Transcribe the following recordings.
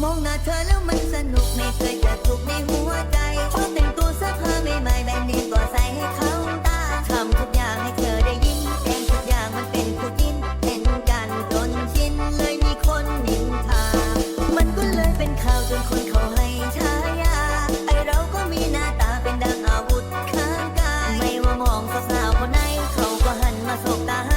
มองหน้าเธอแล้วมันสนุกไม่เคยจะถูกในหัวใจชอบแต่งตัวเสื้อผ้าใหม่ๆแบบนี้ก็ใส่ให้เขาตาทำทุกอย่างให้เธอได้ยินแต่งทุกอย่างมันเป็นผู้ยินเห็นกันจนชินเลยมีคนนินทา มันก็เลยเป็นข่าวจนคนเขาให้ชายาไอเราก็มีหน้าตาเป็นดังอาวุธข้างกาย ไม่ว่ามองสาวคนไหนเขาก็หันมาสบตา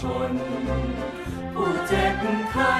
ชน ผู้เจ็บไข้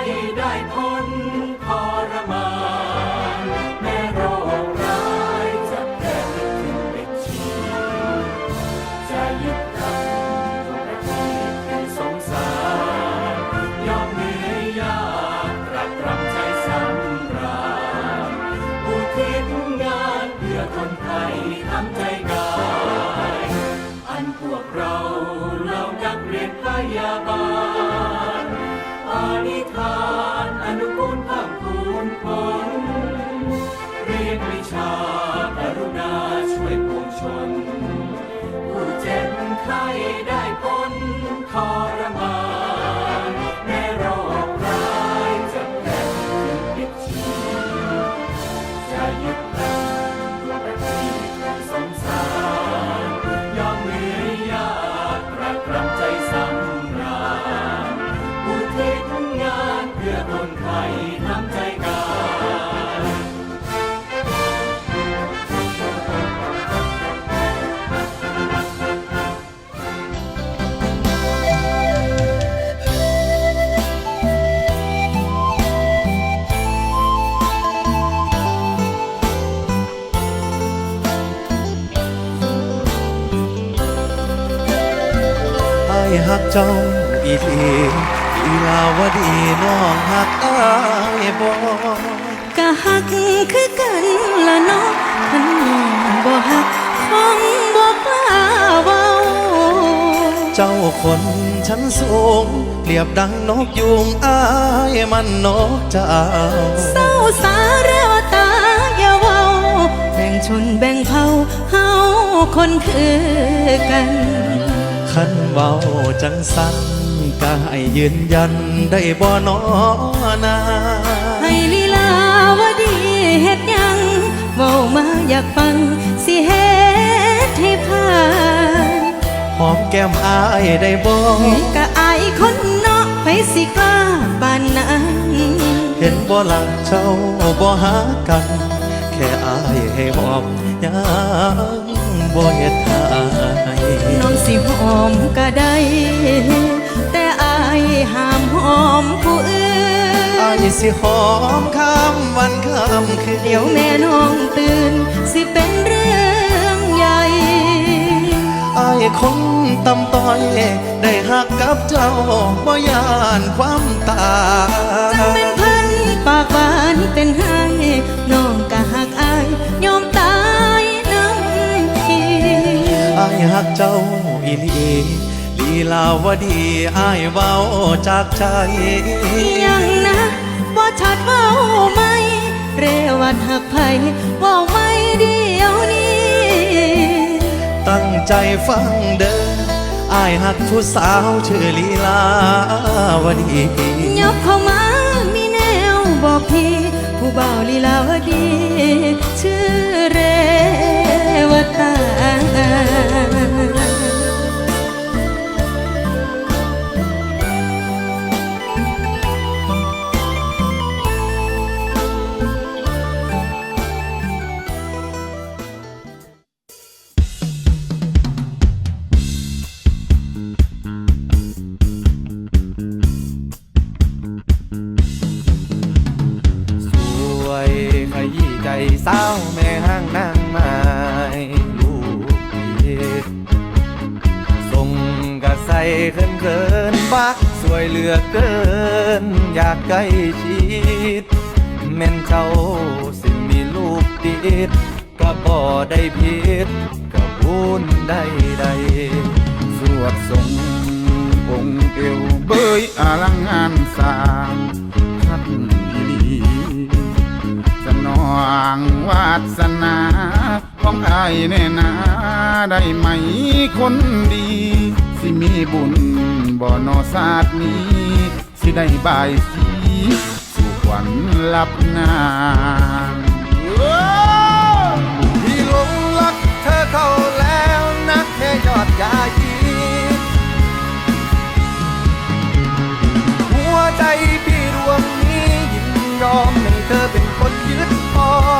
หักเจ้าอีกทีอีลาวดีน้องหักอายบ่ก็หักคือกันละน้องขันนองบ่หักคงบ่กล้าเว้าเจ้าคนชั้นสูงเปรียบดังนกยุงอ้ายมันนกเจ้าเศร้าสาเระตาเยาว้าแบ่งชนแบ่งเผ่าเฮาคนคือกัน คันเบาจังสันก็ให้ยืนยันได้บ่นอนาให้ลีลาวดีเฮ็ดยังเว้ามาอยากฟังสิเฮ็ดให้พายหอมแก้มอายได้บ่ก็อายคนนอกไปสิกล้าบ้านนั้นเห็นบ่หลักเจ้าบ่หากัน แค่อายให้หอมยัง บ่เฮ็ดให้น้องสิหอมก็ได้ แต่อายห้ามหอมผู้อื่นอายสิหอมข้ามวันข้ามคืนเดี๋ยวแม่น้องตื่น สิเป็นเรื่องใหญ่อายคนตำต้อย ได้หักกับเจ้าบ่ยานความตาจังเป็นพันปากหวานเป็นให้น้อง อายหักเจ้าอีหลีลีลาวดีอายเว้าจากใจยังนะบ่ชัดเว้าไหม เรวัดหักไผเว้าไม่เดียวนี้ ตั้งใจฟังเด้ออายหักผู้สาวชื่อลีลาวดียบเข้ามามีแนวบอกพี่ ผู้บ่าวลีลาวดี ชื่อเร วตา สวยขยี้ใจสาวแม่ห้างนาง เขินเขินๆบักสวยเหลือเกิน อยากใกล้ชิดแม่นเจ้าสิมีลูกติดก็บ่ได้ผิดก็บุญได้ใดสวดทรงองค์เอวเบยอลังงานสร้างทัดอีลีสนองวาสนาของอายแน่นาได้ไหมคนดี มีบุญบ่อนอศาสตร์นี้ สิได้บายสีสู่ขวัญลับนางพี่หลงรักเธอเข้าแล้วนักแค่ยอดยายีหัวใจพี่ดวงนี้ยินยอมให้เธอเป็นคนยึดครอง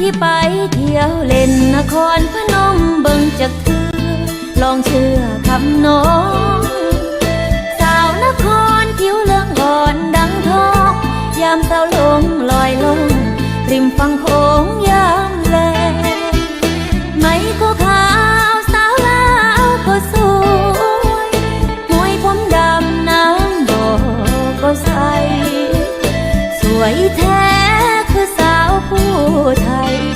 ที่ไปเที่ยวเล่นนครพนมเบิ่งจากเธอลองเชื่อคำน้องสาวนครผิวเลืองอ่อนดังทองยามเศร้าลงลอยลง ริมฝั่งโขงยามแลไม่ก็ขาวสาวลาวก็สวยมวยผมดำน้ำบ่อก็ใสสวยแท้ ไทย